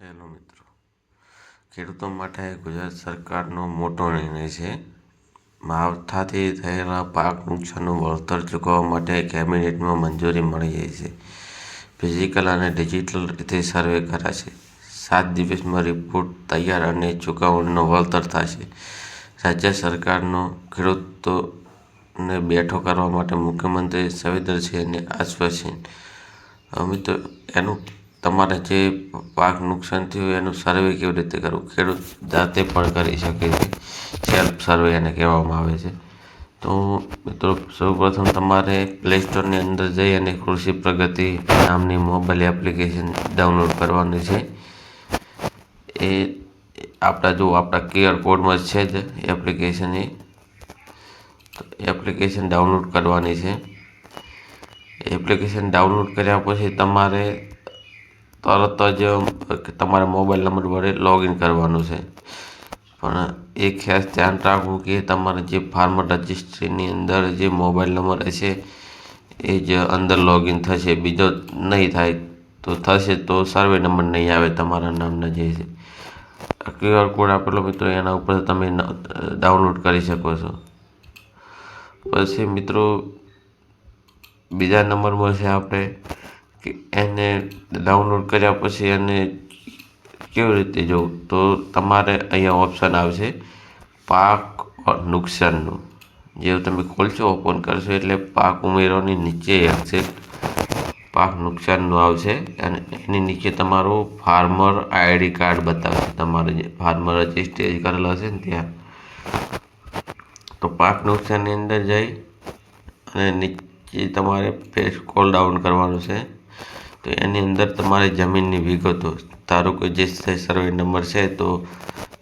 Hello મિત્રો ખેડૂતો માટે ગુજરાત સરકારનો મોટો નિર્ણય છે. માવઠાથી થયેલા પાક નુકસાનનું વળતર ચૂકવવા માટે કેબિનેટમાં મંજૂરી મળી જાય છે. ફિઝિકલ અને ડિજિટલ રીતે સર્વે કરાશે. સાત દિવસમાં રિપોર્ટ તૈયાર અને ચૂકવણીનો વળતર થશે. રાજ્ય સરકારનો ખેડૂતોને બેઠો કરવા માટે મુખ્યમંત્રી સંવેદનશીલ અને આશ્વાસન અમે તો એનું તમારે જે પાક નુકસાન થયું એનું સર્વે કેવી રીતે કરવું? ખેડૂત જાતે પણ કરી શકે છે. સેલ્ફ સર્વે એને કહેવામાં આવે છે. તો મિત્રો, સૌપ્રથમ તમારે પ્લે સ્ટોરની અંદર જઈ અને કૃષિ પ્રગતિ નામની મોબાઈલ એપ્લિકેશન ડાઉનલોડ કરવાની છે. એ આપણા જો આપણા ક્યુઆર કોડમાં છે જ એપ્લિકેશન એ. એપ્લિકેશન ડાઉનલોડ કરવાની છે. એપ્લિકેશન ડાઉનલોડ કર્યા પછી તમારે તરત જ તમારા મોબાઈલ નંબર વડે લોગિન કરવાનું છે. પણ એ ખાસ ધ્યાન રાખવું કે તમારે જે ફાર્મ રજિસ્ટ્રીની અંદર જે મોબાઈલ નંબર હશે, એ જ અંદર લોગિન થશે. બીજો નહીં થાય તો થશે તો સર્વે નંબર નહીં આવે તમારા નામના જે છે. ક્યુઆર કોડ આપેલો મિત્રો, એના ઉપર તમે ડાઉનલોડ કરી શકો છો. પછી મિત્રો, બીજા નંબરમાં છે આપણે એને ડાઉનલોડ કર્યા પછી એને કેવી રીતે જોવું તો તમારે અહીંયા ઓપ્શન આવશે પાક નુકસાનનું. જેવું તમે ખોલશો ઓપન કરશો એટલે પાક ઉમેરવાની નીચે આવશે. પાક નુકસાનનું આવશે અને એની નીચે તમારું ફાર્મર આઈડી કાર્ડ બતાવશે. તમારે જે ફાર્મર રજિસ્ટ્રેશન કરેલો હશે ને ત્યાં. તો પાક નુકસાનની અંદર જઈ અને નીચે તમારે પેજ કોલ ડાઉન કરવાનું છે. તો એની અંદર તમારે જમીનની વિગતો, ધારો કે જે સર્વે નંબર છે, તો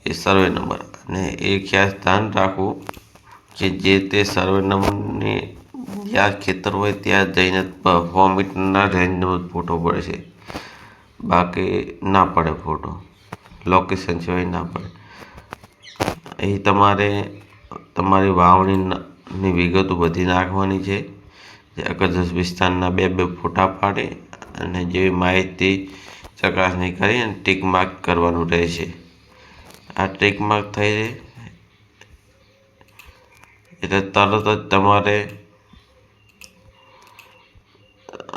એ સર્વે નંબર અને એ ખાસ ધ્યાન રાખવું કે જે તે સર્વે નંબરની જ્યાં ખેતર હોય ત્યાં જઈને સો રેન્જનો રેન્જનો ફોટો પડે છે. બાકી ના પડે ફોટો લોકેશન સિવાય ના પડે. એ તમારે, તમારી વાવણીની વિગતો બધી નાખવાની છે. જે અકરદસ વિસ્તારના બે બે ફોટા પાડી અને જેવી માહિતી ચકાસણી કરી અને ટીક માર્ક કરવાનું રહેશે. આ ટીક માર્ક થઈ એટલે તરત જ તમારે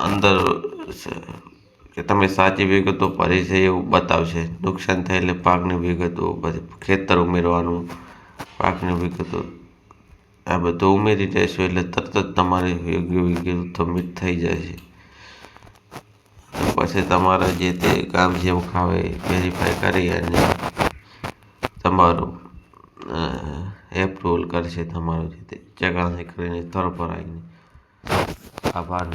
અંદર કે તમે સાચી વિગતો ભરી છે એવું બતાવશે. નુકસાન થયેલે પાકની વિગતો, પછી ખેતર ઉમેરવાનું, પાકની વિગતો, આ બધું ઉમેરી દેશો એટલે તરત જ તમારી યોગ્ય વિગતો સબમિટ થઈ જશે. પછી તમારે જે તે કામ જે ખાવે વેરીફાઈ કરી અને તમારું એપ્રુવલ કરશે તમારું જે તે ચકાસણી કરીને સ્થળ પર આવીને. આભાર